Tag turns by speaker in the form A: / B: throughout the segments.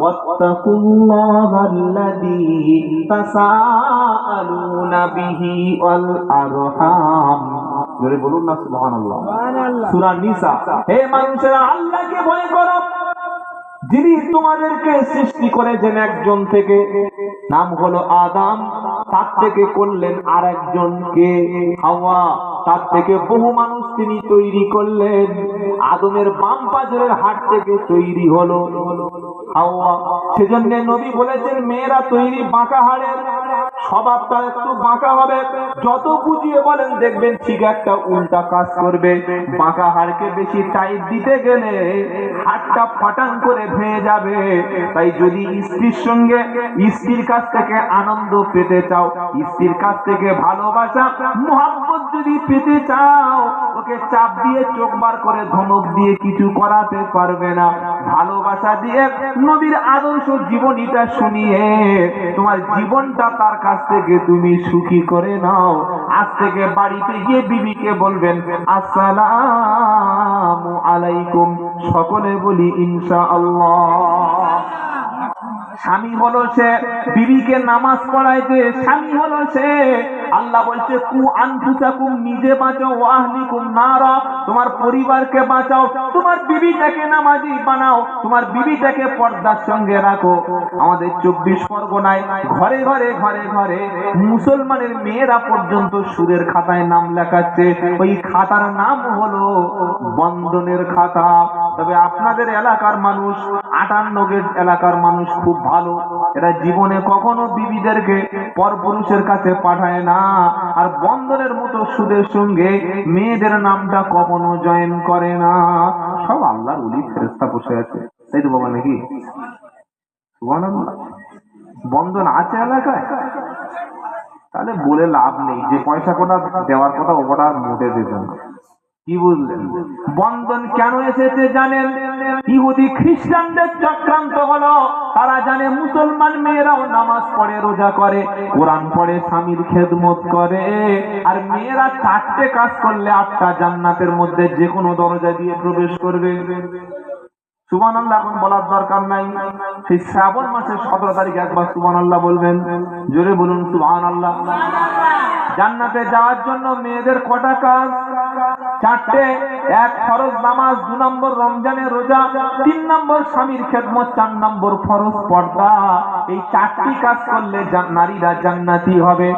A: واتقوا الله الذي تساءلون به والأرحام জোরে বলুন না সুবহানাল্লাহ সূরা নিসা হে মানুষেরা আল্লাহকে ভয় করো যিনি তোমাদেরকে সৃষ্টি করেছেন একজন থেকে নাম হলো আদাম তার থেকে করলেন আর একজনকে হাওয়া তার থেকে বহু মানুষ তিনি তৈরি করলেন। আদমের বাম পাজরের হাট থেকে তৈরি হলো। সেজন্য নবী বলেছেন, মেয়েরা তৈরি বাঁকা হাড়ের স্বভাবটা একটু বাঁকা হবে। যত বুঝিয়ে বলেন দেখবেন ঠিক একটা উল্টা কাজ করবে। বাঁকা হাড়কে বেশি টাইট দিতে গেলে ফাটান করে ভেঙে যাবে। তাই যদি স্ত্রীর সঙ্গে স্ত্রীর কাছ থেকে আনন্দ পেতে চাও, স্ত্রীর কাছ থেকে ভালোবাসা মোহাম্মত যদি পেতে চাও, ওকে চাপ দিয়ে চোখ বার করে ধমক দিয়ে কিছু করাতে পারবে না। ভালোবাসা দিয়ে নবীর আদর্শ জীবনীটা শুনিয়ে তোমার জীবনটা তার কাছ থেকে তুমি সুখী করে নাও। আজ থেকে বাড়িতে গিয়ে বিবিকে বলবেন, আসসালামু আলাইকুম। সকলে বলি ইনশা আল্লাহ স্বামী হলো সে বিবিকে নামাজ পড়াইতে, স্বামী হলো সে, আল্লাহ বলছে কু আনফুসাকুম নিজে বাঁচাও আহলিকুম নারা। তোমার পরিবারকে বাঁচাও, তোমার বিবিটাকে নামাজি বানাও, তোমার বিবিটাকে পর্দার সঙ্গে রাখো। আমাদের চব্বিশ পরগনায় ঘরে ঘরে ঘরে ঘরে মুসলমানের মেয়েরা পর্যন্ত সুরের খাতায় নাম লেখাচ্ছে। ওই খাতার নাম হলো বন্ধনের খাতা। তবে আপনাদের এলাকার মানুষ, আটান্ন গেট এলাকার মানুষ খুব ভালো। এরা জীবনে কখনো বিবিদেরকে পরপুরুষের কাছে পাঠায় না। আর বন্ধনের মতো সুদের সঙ্গে মেয়েদের নামটা কখনো জয়েন করে না। সব আল্লাহর উলি ফেরেস্তা বসে আছে। তাই তো বাবা নাকি? বন্ধন আছে এলাকায়? তাহলে বলে লাভ নেই। যে পয়সা কোটা দেওয়ার কথা ও কোটা আর মোটে দেবে না। কি বুঝলেন বন্ধন কেন এসেছে জানেন? ইহুদি খ্রিস্টানদের চক্রান্ত হলো। তারা জানে মুসলমান মেয়েরাও নামাজ পড়ে, রোজা করে, কোরআন পড়ে, স্বামীর খেদমত করে। আর মেয়েরা চারটে কাজ করলে আটটা জান্নাতের মধ্যে যে কোনো দরজা দিয়ে প্রবেশ করবে। সুবান এখন বলার দরকার নাই। সেই শ্রাবণ মাসের সতেরো তারিখ একবার সুবান আল্লাহ বলবেন। জোরে বলুন সুবান আল্লাহ জান্নাতে যাওয়ার জন্য মেয়েদের কটা কাজ? চারটে, এক ফরজ নামাজ, দু নম্বর রমজানের রোজা, তিন নম্বর স্বামীর খেদমত, চার নম্বর ফরজ পর্দা। এই চারটি কাজ করলে নারীরা জান্নাতি হবে।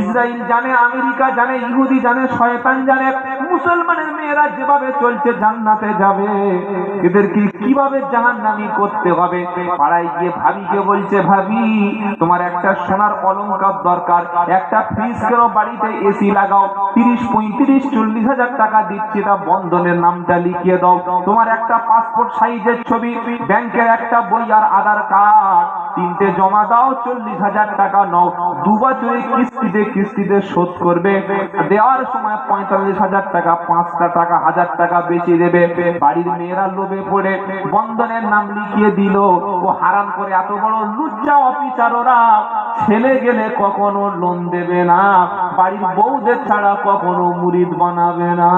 A: ইসরায়েল জানে, আমেরিকা জানে, ইহুদি জানে, শয়তান জানে, মুসলমানের মেয়েরা যেভাবে চলছে জান্নাতে যাবে। এদেরকে কীভাবে জাহান্নামি করতে হবে? পাড়ায় গিয়ে ভাবিকে বলছে, ভাবি, তোমার একটা সোনার অলংকার দরকার, একটা ফ্রিজ কেন বাড়িতে এসি লাগাও। তিরিশ, পঁয়ত্রিশ, চল্লিশ হাজার টাকা দিচ্ছি, তা বন্ধনের নামটা লিখিয়ে দাও। তোমার একটা পাসপোর্ট সাইজের ছবি, ব্যাংকের একটা বই আর আধার কার্ড। তিনটে জমা দাও, চল্লিশ হাজার টাকা নাও। দু বছরে কিস্তিতে কিস্তিতে শোধ করবে। দেওয়ার সময় পঁয়তাল্লিশ হাজার টাকা, পাঁচটা টাকা, হাজার টাকা বেশি দেবে। বাড়ির মেয়েরা লোভে পড়ে। বন্ধনের নাম লিখিয়ে দিল। ও হারাম করে এত বড় লুচ্চা অফিসার ওরা। ছেলে গেলে কখনো লোন দেবে না, বাড়ির বউদের ছাড়া কখনো মুরিদ বানাবে না।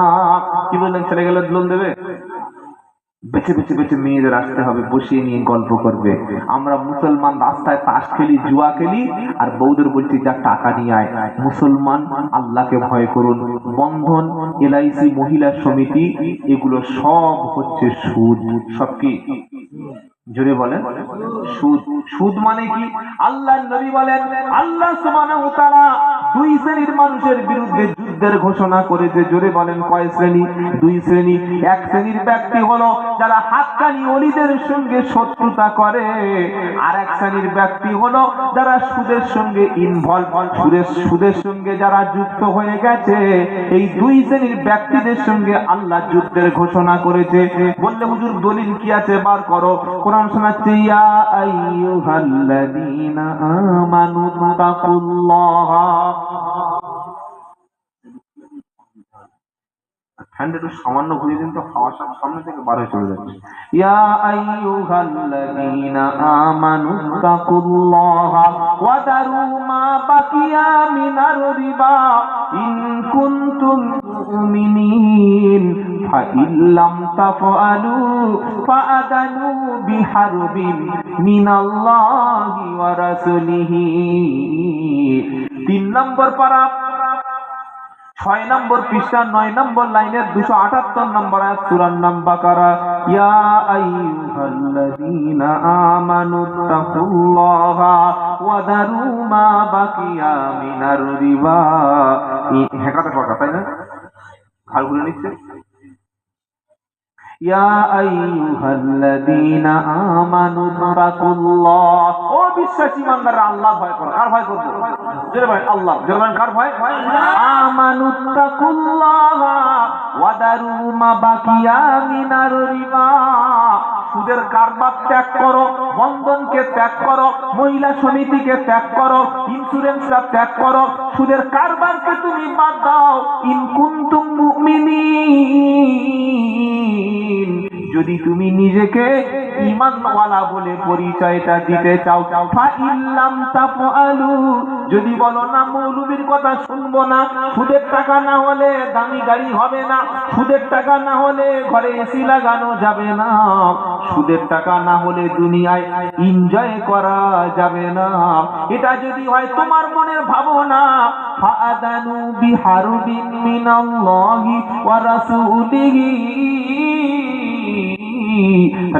A: কি বললেন, ছেলে গেলে লোন দেবে? বেছে বেছে বেছে মেয়েদের আসতে হবে, বসিয়ে নিয়ে গল্প করবে। আমরা মুসলমান রাস্তায় তাস খেলি, জুয়া খেলি, আর বৌদের বলছি, যা টাকা নিয়ে আয়। মুসলমান, আল্লাহকে ভয় করুন। বন্ধন, এলআইসি, মহিলা সমিতি, এগুলো সব হচ্ছে সুদ। সব কি? জোরে বলেন, সুদ। সুদ মানে কি? আল্লাহ নবী বলেন, আল্লাহ সুবহানাহু ওয়া তাআলা দুই শ্রেণির মানুষের বিরুদ্ধে যুদ্ধের ঘোষণা করেছে, জোরে বলেন কয় শ্রেণি? দুই শ্রেণি। এক শ্রেণির ব্যক্তি হলো যারা হাক্কানি অলিদের সঙ্গে শত্রুতা করে, আর এক শ্রেণির ব্যক্তি হলো যারা সুদের সঙ্গে ইনভলভ সুদের সুদের সঙ্গে যারা যুক্ত হয়ে গেছে, এই দুই শ্রেণির ব্যক্তিদের সঙ্গে আল্লাহ যুদ্ধের ঘোষণা করেছে। বললে হুজুর দলিল কি আছে? বার করো। কোরআন শোনাচ্ছে, ইয়া আইয়ুহাল্লাযীনা আমানু তাকুল্লাহ। ফ্যানটা একটু সামান্য ঘুরিয়ে দিন তো হাওয়া সব সামনে থেকে বার হয়ে চলে যাচ্ছে। ইয়া আইয়ুহাল্লাযীনা আমানু ওয়া দারু মা বাকিয়া মিনার রিবা ইন কুনতুম মুমিনিন ফাআদানু বিহারবিন মিনাল্লাহি ওয়া রাসূলিহি। তিন নম্বর পারা ছয় নম্বর পৃষ্ঠা, নয় নম্বর লাইনের দুশো আটাত্তর নম্বর আয়াত সুরার নাম বাকারা ইয়া আইয়ুহাল্লাযীনা আমানু তাকুল্লাহা ওয়া দারু মা বাকিয়া মিনার রিবা। হেকাতে কথা তাই না? খালগুলো নিচ্ছে। সুদের কারবার ত্যাগ করো, বন্ধনকে ত্যাগ করো, মহিলা সমিতিকে ত্যাগ করো ইন্স্যুরেন্সটা ত্যাগ করো। সুদের কারবারকে তুমি বাদ দাও। ইন যদি তুমি নিজেকে ইমানওয়ালা বলে পরিচয়টা দিতে চাও তাফআলু। যদি বলো, না, মৌলবীর কথা শুনব না, সুদের টাকা না হলে দামি গাড়ি হবে না, সুদের টাকা না হলে ঘরে এসি লাগানো যাবে না, সুদের টাকা না হলে দুনিয়ায় এনজয় করা যাবে না। এটা যদি হয় তোমার মনের ভাবনা, ফাআদানু বিহারবিন মিনাল্লাহি ওয়া রাসূলিহি।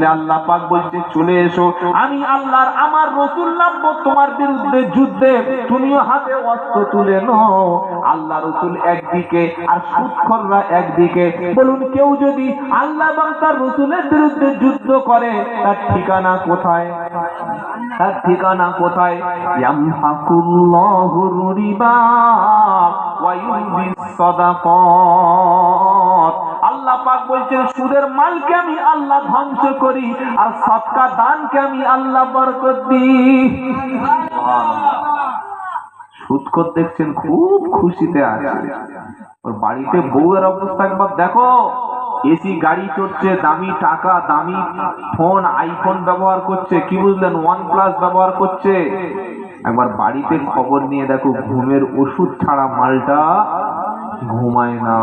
A: আল্লাহ পাক বলছে, চলে এসো। আমি আল্লাহর আমার রসুল নামবো তোমার বিরুদ্ধে যুদ্ধে। তুমিও হাতে অস্ত্র তুলে নাও। আল্লাহ রসুল একদিকে আর সুৎখররা একদিকে। বলুন, কেউ যদি আল্লাহ এবং তার রসুলের বিরুদ্ধে যুদ্ধ করে, তার ঠিকানা কোথায়? তার ঠিকানা কোথায়? আল্লাহ পাক বলছেন, সুদের মালকে আমি আল্লাহ ধ্বংস করি আর সৎকা দানকে আমি আল্লাহ বরকত দিই। সুদকর দেখছেন, খুব খুশিতে আছে। ওর বাড়িতে বউয়ের অবস্থা একবার দেখো। এসি গাড়ি চড়ছে, দামি টাকা, দামি ফোন আইফোন ব্যবহার করছে। কি বুঝলেন? ওয়ান প্লাস ব্যবহার করছে। একবার বাড়িতে খবর নিয়ে দেখো, ঘুমের ওষুধ ছাড়া মালটা ঘুমায় না।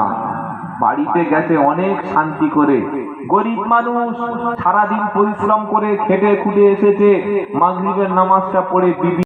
A: বাড়িতে গেছে অনেক শান্তি করে। গরিব মানুষ সারাদিন পরিশ্রম করে খেটে খুটে এসেছে। মাগরিবের নামাজটা পড়ে বিবি